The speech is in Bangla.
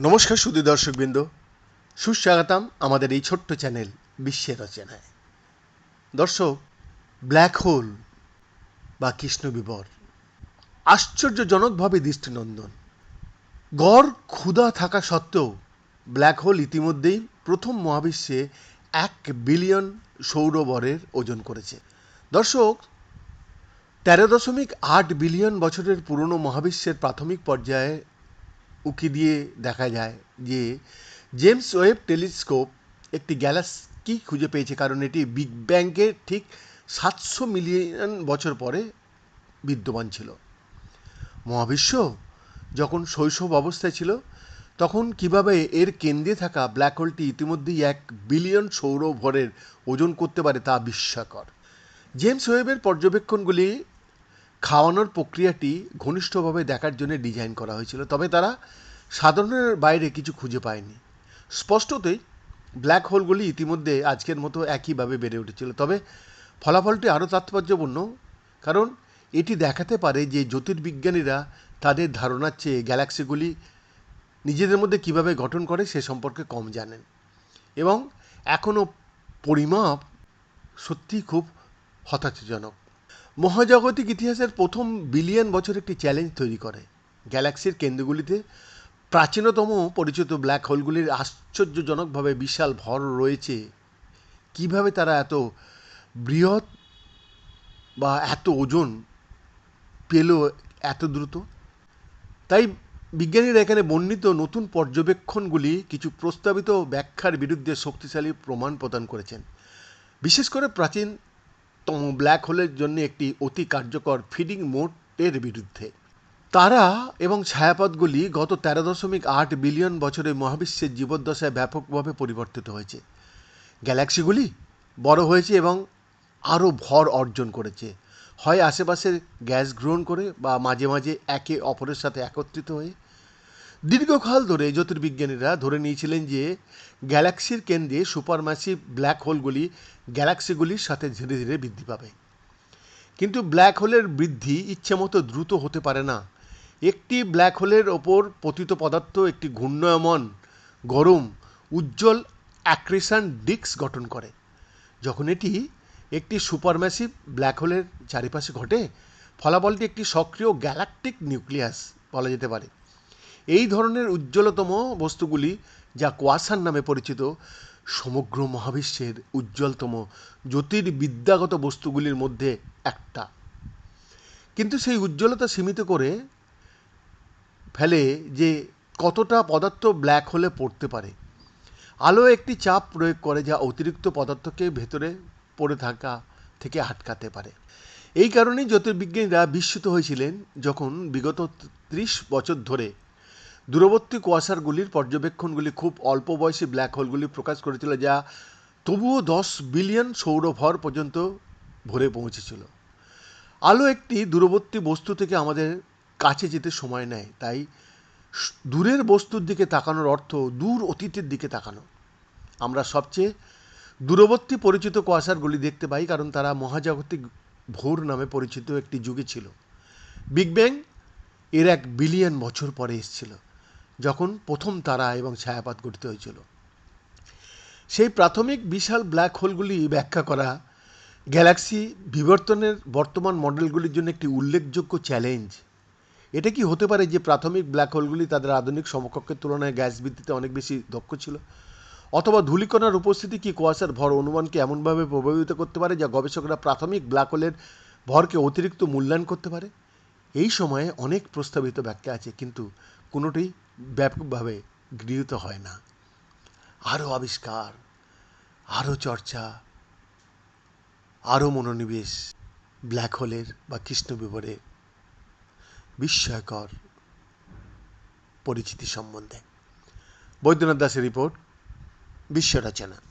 নমস্কার সুদী দর্শকবৃন্দ। সুস্বাগতম আমাদের এই ছোট্ট চ্যানেল বিশ্বের রচনায়। দর্শক, ব্ল্যাক হোল বা কৃষ্ণ বিবর, আশ্চর্যজনকভাবে দৃষ্টিনন্দন। গড় ক্ষুধা থাকা সত্ত্বেও ব্ল্যাক হোল ইতিমধ্যেই প্রথম মহাবিশ্বে এক বিলিয়ন সৌরবরের ওজন করেছে। দর্শক তেরো দশমিক আট বিলিয়ন বছরের পুরনো মহাবিশ্বের প্রাথমিক পর্যায়ে উকি দিয়ে দেখা যায় যে জেমস ওয়েব টেলিস্কোপ একটি গ্যালাক্সি খুঁজে পেয়েছে, কারণ এটি বিগ ব্যাংকের ঠিক সাতশো মিলিয়ন বছর পরে বিদ্যমান ছিল। মহাবিশ্ব যখন শৈশব অবস্থায় ছিল, তখন কীভাবে এর কেন্দ্রে থাকা ব্ল্যাক হোলটি ইতিমধ্যেই এক বিলিয়ন সৌরভরের ওজন করতে পারে তা বিস্ময়কর। জেমস ওয়েবের পর্যবেক্ষণগুলি খাওয়ানোর প্রক্রিয়াটি ঘনিষ্ঠভাবে দেখার জন্য ডিজাইন করা হয়েছিল, তবে তারা সাধারণের বাইরে কিছু খুঁজে পায়নি। স্পষ্টতই, ব্ল্যাক হোলগুলি ইতিমধ্যে আজকের মতো একইভাবে বেড়ে উঠেছিল, তবে ফলাফলটি আরও তাৎপর্যপূর্ণ, কারণ এটি দেখাতে পারে যে জ্যোতির্বিজ্ঞানীরা তাদের ধারণার চেয়ে গ্যালাক্সিগুলি নিজেদের মধ্যে কীভাবে গঠন করে সে সম্পর্কে কম জানেন। এবং এখনও পরিমাপ সত্যিই খুব হতাশাজনক। মহাজাগতিক ইতিহাসের প্রথম বিলিয়ন বছর একটি চ্যালেঞ্জ তৈরি করে। গ্যালাক্সির কেন্দ্রগুলিতে প্রাচীনতম পরিচিত ব্ল্যাক হোলগুলির আশ্চর্যজনকভাবে বিশাল ভর রয়েছে। কীভাবে তারা এত বৃহৎ বা এত ওজন পেল এত দ্রুত? তাই বিজ্ঞানীরা এখানে বর্ণিত নতুন পর্যবেক্ষণগুলি কিছু প্রস্তাবিত ব্যাখ্যার বিরুদ্ধে শক্তিশালী প্রমাণ প্রদান করেছেন। বিশেষ করে প্রাচীনতম ব্ল্যাক হোলের জন্য একটি অতি কার্যকর ফিডিং মোটের বিরুদ্ধে। তারা এবং ছায়াপথগুলি গত তেরো দশমিক আট বিলিয়ন বছরে মহাবিশ্বের জীবদ্দশায় ব্যাপকভাবে পরিবর্তিত হয়েছে। গ্যালাক্সিগুলি বড় হয়েছে এবং আরও ভর অর্জন করেছে। হয় আশেপাশের গ্যাস গ্রহণ করে বা মাঝে মাঝে একে অপরের সাথে একত্রিত হয়ে দীর্ঘকাল ধরে জ্যোতির্বিজ্ঞানীরা ধরে নিয়েছিলেন যে, গ্যালাক্সির কেন্দ্রে সুপারম্যাসিভ ব্ল্যাক হোলগুলি গ্যালাক্সিগুলির সাথে ধীরে ধীরে বৃদ্ধি পাবে। কিন্তু ব্ল্যাক হোলের বৃদ্ধি ইচ্ছেমতো দ্রুত হতে পারে না। একটি ব্ল্যাক হোলের ওপর পতিত পদার্থ, একটি ঘূর্ণয়মন গরম, উজ্জ্বল অ্যাক্রেশন ডিস্ক গঠন করে। যখন এটি একটি সুপারম্যাসিভ ব্ল্যাক হোলের চারিপাশে ঘটে, ফলাফলটি একটি সক্রিয় গ্যালাকটিক নিউক্লিয়াস বলা যেতে পারে। এই ধরনের উজ্জ্বলতম বস্তুগুলি যা কোয়াসার নামে পরিচিত, সমগ্র মহাবিশ্বের উজ্জ্বলতম জ্যোতির্বিদ্যাগত বস্তুগুলির মধ্যে একটা। কিন্তু সেই উজ্জ্বলতা সীমিত করে ফেলে যে কতটা পদার্থ ব্ল্যাক হোলে পড়তে পারে। আলো একটি চাপ প্রয়োগ করে যা অতিরিক্ত পদার্থকে ভেতরে পড়ে থাকা থেকে আটকাতে পারে। এই কারণেই জ্যোতির্বিজ্ঞানীরা বিস্মিত হয়েছিলেন যখন বিগত ত্রিশ বছর ধরে দূরবর্তী কুয়াশারগুলির পর্যবেক্ষণগুলি খুব অল্প বয়সী ব্ল্যাক হোলগুলি প্রকাশ করেছিল যা তবুও দশ বিলিয়ন সৌরভর পর্যন্ত ভরে পৌঁছেছিল। আলো একটি দূরবর্তী বস্তু থেকে আমাদের কাছে যেতে সময় নেয়, তাই দূরের বস্তুর দিকে তাকানোর অর্থ দূর অতীতের দিকে তাকানো। আমরা সবচেয়ে দূরবর্তী পরিচিত কুয়াশারগুলি দেখতে পাই কারণ তারা মহাজাগতিক ভোর নামে পরিচিত একটি যুগে ছিল। বিগ ব্যাং এর এক বিলিয়ন বছর পরে এসেছিল। যখন প্রথম তারা এবং ছায়াপাত গঠিত হয়েছিল। সেই প্রাথমিক বিশাল ব্ল্যাক হোলগুলি ব্যাখ্যা করা গ্যালাক্সি বিবর্তনের বর্তমান মডেলগুলির জন্য একটি উল্লেখযোগ্য চ্যালেঞ্জ এটা কি হতে পারে যে প্রাথমিক ব্ল্যাক হোলগুলি তাদের আধুনিক সমকক্ষের তুলনায় গ্যাস বৃদ্ধিতে অনেক বেশি দক্ষ ছিল? অথবা ধূলিকণার উপস্থিতি কি কুয়াশার ভর অনুমানকে এমনভাবে প্রভাবিত করতে পারে যা গবেষকরা প্রাথমিক ব্ল্যাক হোলের ভরকে অতিরিক্ত মূল্যায়ন করতে পারে? এই সময়ে অনেক প্রস্তাবিত ব্যাখ্যা আছে, কিন্তু কোনোটি ব্যাপকভাবে গৃহীত হয় না। আরও আবিষ্কার আরও চর্চা আরও মনোনিবেশ, ব্ল্যাক হোলের বা কৃষ্ণ বিবরে বিস্ময়কর পরিচিতি সম্বন্ধে। বৈদ্যনাথ দাসের রিপোর্ট বিশ্ব রচনা